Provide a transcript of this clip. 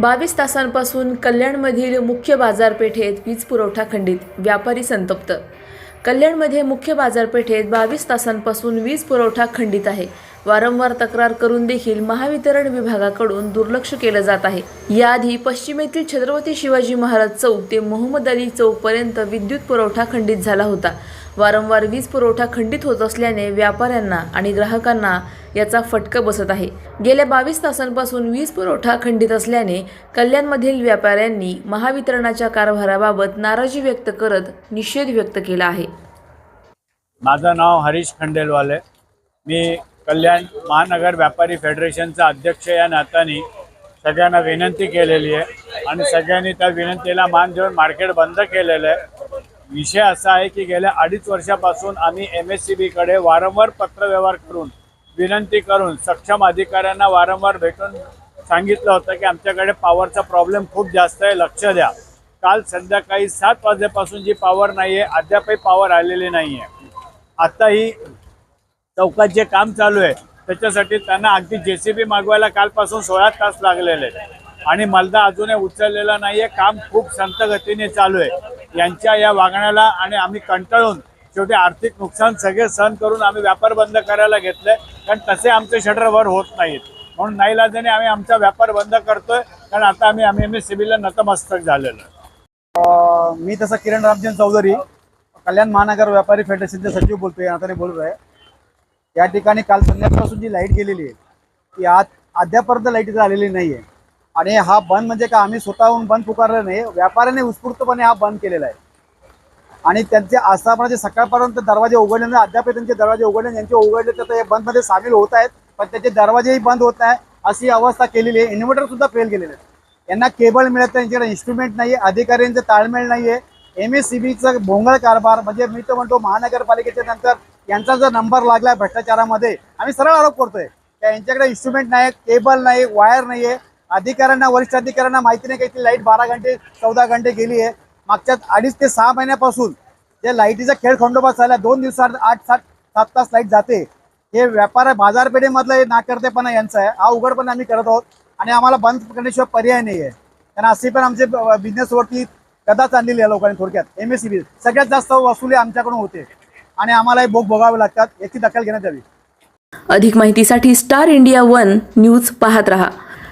बावीस तासांपासून कल्याणमधील मुख्य बाजारपेठेत वीज पुरवठा खंडित व्यापारी संतप्त. कल्याणमध्ये मुख्य बाजारपेठेत बावीस तासांपासून वीज पुरवठा खंडित आहे. वारंवार तक्रार करून देखील महावितरण विभागाकडून दुर्लक्ष केलं जात आहे. याआधी पश्चिमेतील छत्रपती शिवाजी महाराज चौक ते मोहम्मद अली चौकपर्यंत विद्युत पुरवठा खंडित झाला होता. वारंवार वीज पुरवठा खंडित होत असल्याने व्यापाऱ्यांना आणि ग्राहकांना याचा फटका बसत आहे. गेल्या बावीस तासांपासून वीज पुरवठा खंडित असल्याने कल्याणमधील व्यापाऱ्यांनी महावितरणाच्या कारभाराबाबत नाराजी व्यक्त करत निषेध व्यक्त केला आहे. माझं नाव हरीश खंडेलवाले. मी कल्याण महानगर व्यापारी फेडरेशनचा अध्यक्ष या नात्याने सगळ्यांना विनंती केलेली आहे आणि सगळ्यांनी त्या विनंतीला मान देऊन मार्केट बंद केलेलं आहे. विषय असा आहे की गेल्या अडीच वर्षापासून आम्ही एम एस सी बीकडे वारंवार पत्रव्यवहार करून विनंती करून सक्षम अधिकाऱ्यांना वारंवार भेटून सांगितलं होतं की आमच्याकडे पॉवरचा प्रॉब्लेम खूप जास्त आहे लक्ष द्या. काल संध्याकाळी सात वाजेपासून जी पॉवर नाही आहे अद्यापही पॉवर आलेली नाही आहे आत्ताही चौकात जे काम चालू आहे त्याच्यासाठी त्यांना अगदी जे सी बी मागवायला कालपासून सोळा तास लागलेले. आहेत आणि मलदा अजूनही उचललेला नाही आहे काम खूप संतगतीने चालू आहे. यांच्या या वागण्याला आणि आम्ही कंटाळून शेवटी आर्थिक नुकसान सगळे सहन करून आम्ही व्यापार बंद करायला घेतले कारण तसे आमचे शटर वर होत नाहीत. म्हणून नाईलाजाने आम्ही आमचा व्यापार बंद करतोय. कारण आता आम्ही आम्ही एम एस नतमस्तक झालेलो आहे. मी तसा किरण रामचंद चौधरी कल्याण महानगर व्यापारी फेडरेशनचे सचिव बोलतोय या नात्याने बोलत आहे या ठिकाणी काल संध्याकाळपासून जी लाइट गेलेली आहे ती आज अद्यापर्यंत लाइट आलेली नाही आहे आणि हा बंद म्हणजे का आम्ही स्वतःहून बंद पुकारला नाही. व्यापाऱ्याने उत्स्फूर्तपणे हा बंद केलेला आहे. आणि त्यांचे आस्थापनाचे सकाळपर्यंत दरवाजे उघडले नाही अद्याप त्यांचे दरवाजे उघडले ज्यांचे उघडले तर ते बंदमध्ये सामील होत आहेत पण त्याचे दरवाजेही बंद होत नाही अशी अवस्था केलेली आहे. इन्व्हर्टर सुद्धा फेल गेलेले आहेत. यांना केबल मिळत नाही त्यांच्याकडे इन्स्ट्रुमेंट नाही आहे अधिकाऱ्यांचं ताळमेळ नाही आहे एम एस सी बीचं भोंगळ कारभार म्हणजे मी तर म्हणतो महानगरपालिकेच्या नंतर यांचा जर नंबर लागला भ्रष्टाचारामध्ये आम्ही सरळ आरोप करतोय. त्या यांच्याकडे इन्स्ट्रुमेंट नाही केबल नाही वायर नाही आहे अधिकाऱ्यांना वरिष्ठ अधिकाऱ्यांना माहिती नाही की लाइट बारा घंटे चौदा घंटे गेली आहे. मागच्या अडीच ते सहा महिन्यापासून जे लाईटीचा खेळ खंडोबा झाला दोन दिवसात आठ सात सात तास लाइट जाते. हे व्यापार बाजारपेठेमधलं हे नाकर्तेपणा यांचं आहे. हा उघडपणे आम्ही करत आहोत आणि आम्हाला बंद करण्याशिवाय पर्याय नाही आहे. कारण असे पण आमचे बिझनेसवरती कदाच आणलेली आहे लोकांनी थोडक्यात. एम एस सी बी सगळ्यात जास्त वसुली आमच्याकडून होते. आणि आम्हाला हे भोग भोगावे लागतात. याची दखल घेण्यात यावी. अधिक माहितीसाठी स्टार इंडिया वन न्यूज पाहत रहा.